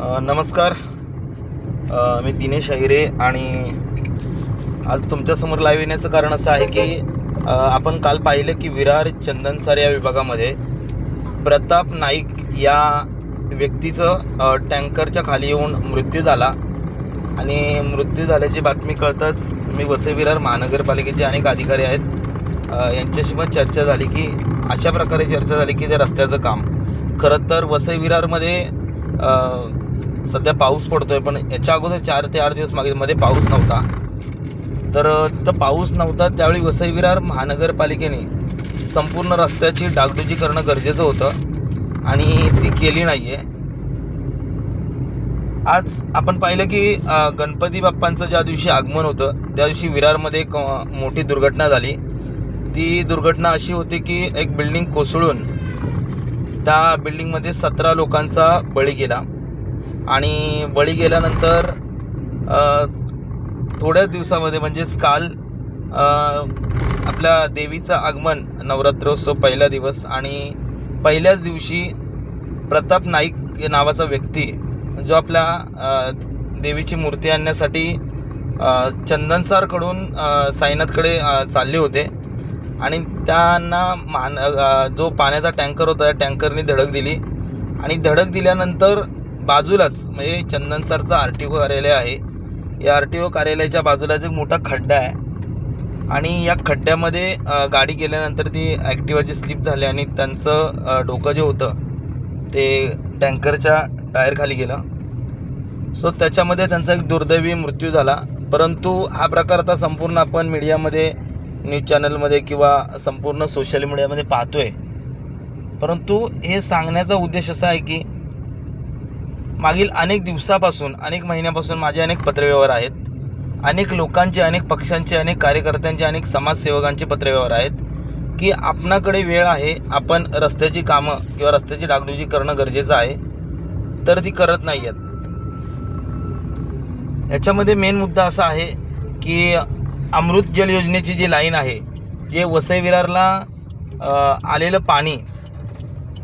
नमस्कार. मी दिनेश अहिरे आणि आज तुमच्यासमोर लाईव्ह येण्याचं कारण असं आहे की आपण काल पाहिलं की विरार चंदनसार या विभागामध्ये प्रताप नाईक या व्यक्तीचं टँकरच्या खाली येऊन मृत्यू झाला. आणि मृत्यू झाल्याची बातमी कळताच मी वसई विरार महानगरपालिकेचे अनेक अधिकारी आहेत. यांच्याशी पण चर्चा झाली की अशा प्रकारे चर्चा झाली की ते रस्त्याचं काम. खरं तर वसई विरारमध्ये सध्या पाऊस पडतोय पण याच्या अगोदर चार ते आठ दिवस मागे मध्ये पाऊस नव्हता. तर तर तिथं पाऊस नव्हता त्यावेळी वसई विरार महानगरपालिकेने संपूर्ण रस्त्याची डागडुजी करणं गरजेचं होतं आणि ती केली नाही आहे आज आपण पाहिलं की गणपती बाप्पांचं ज्या दिवशी आगमन होतं त्या दिवशी विरारमध्ये एक मोठी दुर्घटना झाली. ती दुर्घटना अशी होती की एक बिल्डिंग कोसळून त्या बिल्डिंगमध्ये सतरा लोकांचा बळी गेला. आणि बळी गेल्यानंतर थोड्याच दिवसामध्ये म्हणजेच काल आपल्या देवीचं आगमन नवरात्रोत्सव पहिला दिवस आणि पहिल्याच दिवशी प्रताप नाईक नावाचा व्यक्ती जो आपल्या देवीची मूर्ती आणण्यासाठी चंदनसारकडून साईनाथकडे चालले होते. आणि त्यांना मान जो पाण्याचा टँकर होता त्या टँकरने धडक दिली. आणि धडक दिल्यानंतर बाजूलाच म्हणजे चंदनसरचं आर टी ओ कार्यालय आहे. या आर टी ओ कार्यालयाच्या बाजूलाच एक मोठा खड्डा आहे. आणि या खड्ड्यामध्ये गाडी गेल्यानंतर ती ॲक्टिवाची स्लिप झाली आणि त्यांचं डोकं जे होतं ते टँकरच्या टायरखाली गेलं. सो त्याच्यामध्ये त्यांचा एक दुर्दैवी मृत्यू झाला. परंतु हा प्रकार आता संपूर्ण आपण मीडियामध्ये न्यूज चॅनलमध्ये किंवा संपूर्ण सोशल मीडियामध्ये पाहतो आहे परंतु हे सांगण्याचा उद्देश असा आहे की मागील अनेक दिवसापासून अनेक महिन्यापासून माझे अनेक पत्रव्यवहार आहेत. अनेक लोकांचे अनेक पक्षांचे अनेक कार्यकर्त्यांचे अनेक समाजसेवकांचे पत्रव्यवहार आहेत की आपणाकडे वेळ आहे आपण रस्त्याची कामं किंवा रस्त्याची डागडुजी करणं गरजेचं आहे तर ती करत नाही आहेत याच्यामध्ये मेन मुद्दा असा आहे की अमृत जल योजनेची जी लाईन आहे जे वसई विरारला आलेलं पाणी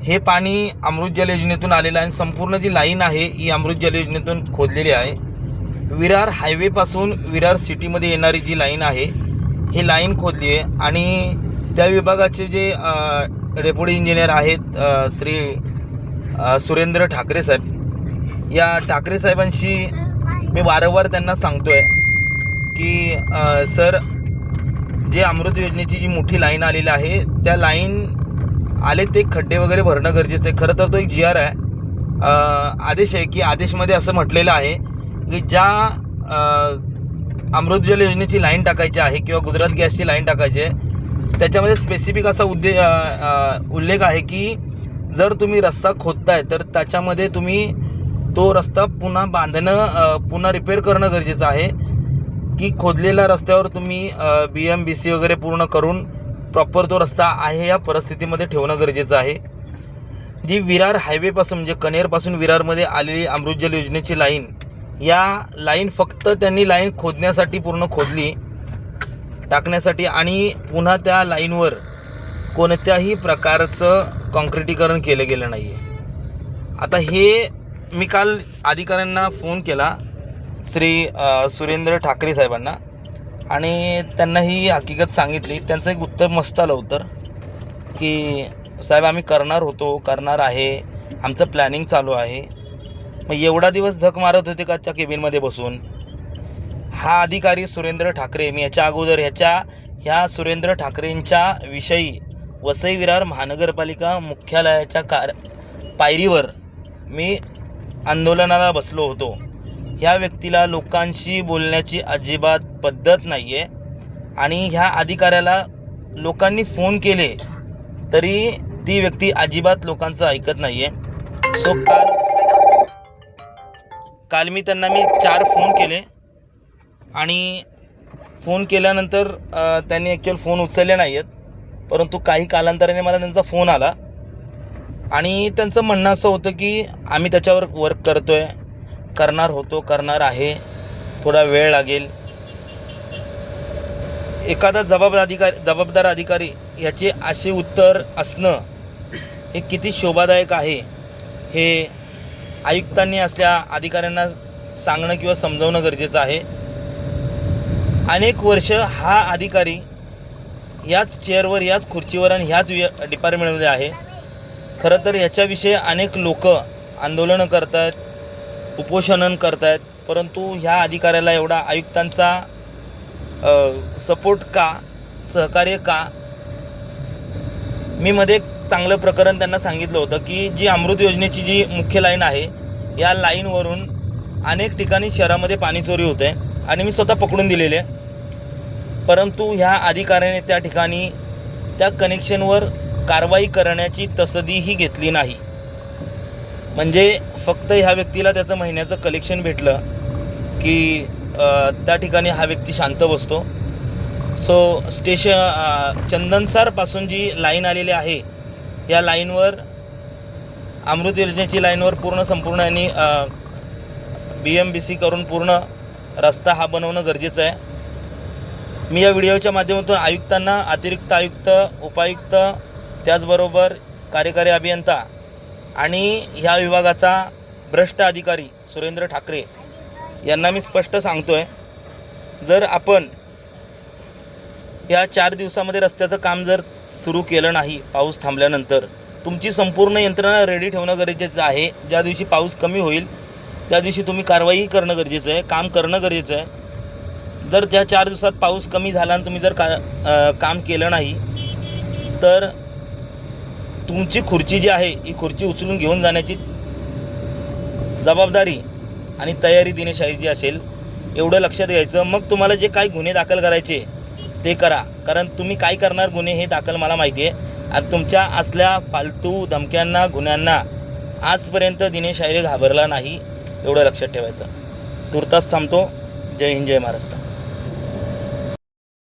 हे पाणी अमृत जल योजनेतून आलेलं आहे. आणि संपूर्ण जी लाईन आहे ही अमृत जल योजनेतून खोदलेली आहे. विरार हायवेपासून विरार सिटीमध्ये येणारी जी लाईन आहे ही लाईन खोदली आहे. आणि त्या विभागाचे जे डेप्युटी इंजिनियर आहेत श्री सुरेंद्र ठाकरे साहेब. या ठाकरे साहेबांशी मी वारंवार त्यांना सांगतो आहे की सर जे अमृत योजनेची जी मोठी लाईन आलेली आहे त्या लाईन आले ते खड्डे वगैरे भरणं गरजेचं आहे. खरं तर तो एक जी आर आहे. आदेश आहे की आदेशमध्ये असं म्हटलेलं आहे की ज्या अमृत जल योजनेची लाईन टाकायची आहे किंवा गुजरात गॅसची लाईन टाकायची आहे त्याच्यामध्ये स्पेसिफिक असा उद्दे उल्लेख आहे की जर तुम्ही रस्ता खोदताय तर त्याच्यामध्ये तुम्ही तो रस्ता पुन्हा बांधणं पुन्हा रिपेअर करणं गरजेचं आहे. की खोदलेल्या रस्त्यावर तुम्ही बी एम बी सी वगैरे पूर्ण करून प्रॉपर तो रस्ता आहे या परिस्थितीमध्ये ठेवणं गरजेचं आहे. जी विरार हायवेपासून म्हणजे कनेरपासून विरारमध्ये आलेली अमृतजल योजनेची लाईन या लाईन फक्त त्यांनी लाईन खोदण्यासाठी पूर्ण खोदली टाकण्यासाठी आणि पुन्हा त्या लाईनवर कोणत्याही प्रकारचं कॉन्क्रिटीकरण केलं गेलं नाही आहे आता हे मी काल अधिकाऱ्यांना फोन केला श्री सुरेंद्र ठाकरे साहेबांना. आणि त्यांना ही हकीकत सांगितली. त्यांचं एक उत्तर मस्त आलं उत्तर की साहेब आम्ही करणार होतो करणार आहे आमचं प्लॅनिंग चालू आहे. मग एवढा दिवस झक मारत होते का त्या केबिनमध्ये बसून? हा अधिकारी सुरेंद्र ठाकरे मी याच्या अगोदर ह्याच्या ह्या सुरेंद्र ठाकरेंच्या विषयी वसई विरार महानगरपालिका मुख्यालयाच्या कार पायरीवर मी आंदोलनाला बसलो होतो. ह्या व्यक्तीला लोकांशी बोलण्याची अजिबात पद्धत नाही आहे आणि ह्या अधिकाऱ्याला लोकांनी फोन केले तरी ती व्यक्ती अजिबात लोकांचं ऐकत नाही आहे सो काल काल मी त्यांना मी चार फोन केले. आणि फोन केल्यानंतर त्यांनी ॲक्च्युअल फोन उचलले नाही आहेत परंतु काही कालांतराने मला त्यांचा फोन आला. आणि त्यांचं म्हणणं असं होतं की आम्ही त्याच्यावर वर्क करतो आहे करणार होतो करणार आहे. थोडा वेळ लागेल. एखादा जबाब अधिकारी जबाबदार अधिकारी याचे असे उत्तर असणं हे किती शोभादायक आहे हे आयुक्तांनी असल्या अधिकाऱ्यांना सांगणं किंवा समजावणं गरजेचं आहे. अनेक वर्ष हा अधिकारी याच चेअरवर याच खुर्चीवर आणि ह्याच वि डिपार्टमेंटमध्ये आहे. खरं तर याच्याविषयी अनेक लोक आंदोलनं करतात उपोषणन करतायत. करत आहेत परंतु ह्या अधिकाऱ्याला एवढा आयुक्तांचा सपोर्ट का सहकार्य का? मी मध्ये एक चांगलं प्रकरण त्यांना सांगितलं होतं की जी अमृत योजनेची जी मुख्य लाईन आहे या लाईनवरून अनेक ठिकाणी शहरामध्ये पाणी चोरी होते आणि मी स्वतः पकडून दिलेले. परंतु ह्या अधिकाऱ्याने त्या ठिकाणी त्या कनेक्शनवर कारवाई करण्याची तसदीही घेतली नाही. म्हणजे फक्त ह्या व्यक्तीला त्याचं महिन्याचं कलेक्शन भेटलं की त्या ठिकाणी हा व्यक्ती शांत बसतो. सो स्टेशन चंदनसारपासून जी लाईन आलेली आहे या लाईनवर अमृत योजनेची लाईनवर पूर्ण संपूर्ण यांनी बी एम बी सी करून पूर्ण रस्ता हा बनवणं गरजेचं आहे. मी या व्हिडिओच्या माध्यमातून आयुक्तांना अतिरिक्त आयुक्त उपायुक्त त्याचबरोबर कार्यकारी अभियंता आणि ह्या विभागाचा भ्रष्ट अधिकारी सुरेंद्र ठाकरे यांना मी स्पष्ट सांगतो आहे जर आपण या चार दिवसामध्ये रस्त्याचं काम जर सुरू केलं नाही पाऊस थांबल्यानंतर तुमची संपूर्ण यंत्रणा रेडी ठेवणं गरजेचं आहे. ज्या दिवशी पाऊस कमी होईल त्या दिवशी तुम्ही कारवाई करणं गरजेचं आहे काम करणं गरजेचं आहे. जर त्या चार दिवसात पाऊस कमी झाला आणि तुम्ही जर का आ, काम केलं नाही तर तुमची खुर्ची जी आहे ही खुर्ची उचलून घेऊन जाण्याची जबाबदारी आणि तयारी दिनेशाहीची असेल एवढं लक्षात घ्यायचं. मग तुम्हाला जे काही गुन्हे दाखल करायचे ते करा. कारण तुम्ही काय करणार गुन्हे हे दाखल मला माहिती आहे. आणि तुमच्या असल्या फालतू धमक्यांना गुन्ह्यांना आजपर्यंत दिनेश आयरे घाबरला नाही एवढं लक्षात ठेवायचं. तुर्तास थांबतो. जय हिंद जय महाराष्ट्र.